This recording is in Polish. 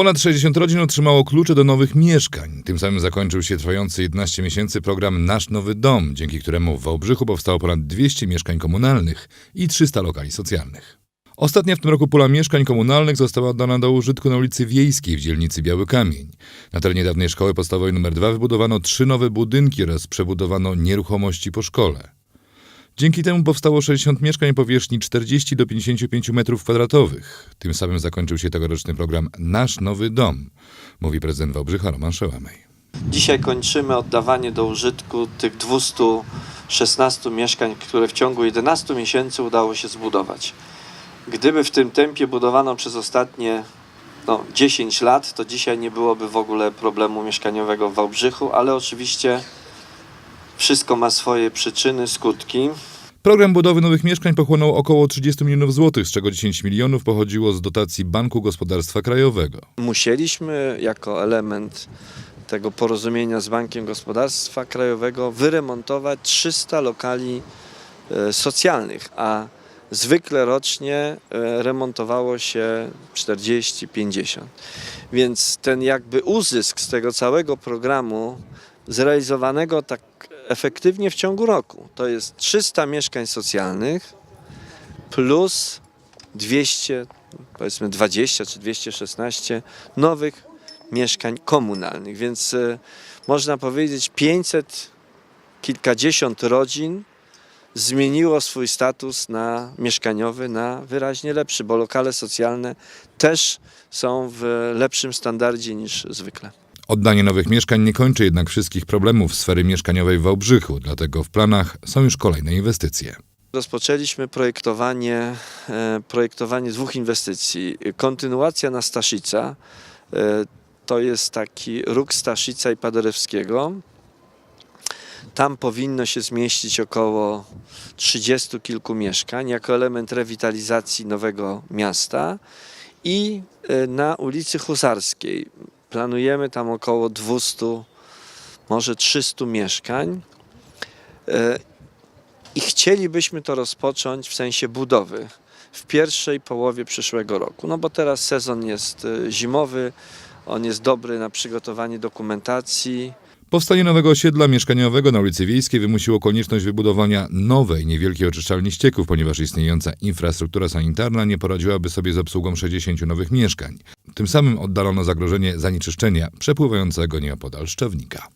Ponad 60 rodzin otrzymało klucze do nowych mieszkań. Tym samym zakończył się trwający 11 miesięcy program Nasz Nowy Dom, dzięki któremu w Wałbrzychu powstało ponad 200 mieszkań komunalnych i 300 lokali socjalnych. Ostatnia w tym roku pula mieszkań komunalnych została oddana do użytku na ulicy Wiejskiej w dzielnicy Biały Kamień. Na terenie dawnej szkoły podstawowej nr 2 wybudowano trzy nowe budynki oraz przebudowano nieruchomości po szkole. Dzięki temu powstało 60 mieszkań powierzchni 40 do 55 m2. Tym samym zakończył się tegoroczny program Nasz Nowy Dom, mówi prezydent Wałbrzycha Roman Szełamej. Dzisiaj kończymy oddawanie do użytku tych 216 mieszkań, które w ciągu 11 miesięcy udało się zbudować. Gdyby w tym tempie budowano przez ostatnie no, 10 lat, to dzisiaj nie byłoby w ogóle problemu mieszkaniowego w Wałbrzychu, ale oczywiście wszystko ma swoje przyczyny, skutki. Program budowy nowych mieszkań pochłonął około 30 milionów złotych, z czego 10 milionów pochodziło z dotacji Banku Gospodarstwa Krajowego. Musieliśmy jako element tego porozumienia z Bankiem Gospodarstwa Krajowego wyremontować 300 lokali e, socjalnych, a zwykle rocznie e, remontowało się 40-50. Więc ten jakby uzysk z tego całego programu zrealizowanego tak efektywnie w ciągu roku to jest 300 mieszkań socjalnych plus 200, powiedzmy 20 czy 216 nowych mieszkań komunalnych. Więc e, można powiedzieć 500 kilkadziesiąt rodzin zmieniło swój status na mieszkaniowy na wyraźnie lepszy, bo lokale socjalne też są w lepszym standardzie niż zwykle. Oddanie nowych mieszkań nie kończy jednak wszystkich problemów sfery mieszkaniowej w Wałbrzychu, dlatego w planach są już kolejne inwestycje. Rozpoczęliśmy projektowanie, e, projektowanie dwóch inwestycji. Kontynuacja na Staszica, e, to jest taki róg Staszica i Paderewskiego. Tam powinno się zmieścić około 30 kilku mieszkań jako element rewitalizacji nowego miasta i e, na ulicy Husarskiej planujemy tam około 200, może 300 mieszkań. E, i chcielibyśmy to rozpocząć w sensie budowy w pierwszej połowie przyszłego roku. No bo teraz sezon jest e, zimowy, on jest dobry na przygotowanie dokumentacji. Powstanie nowego osiedla mieszkaniowego na ulicy Wiejskiej wymusiło konieczność wybudowania nowej, niewielkiej oczyszczalni ścieków, ponieważ istniejąca infrastruktura sanitarna nie poradziłaby sobie z obsługą 60 nowych mieszkań. Tym samym oddalono zagrożenie zanieczyszczenia przepływającego nieopodal Szczewnika.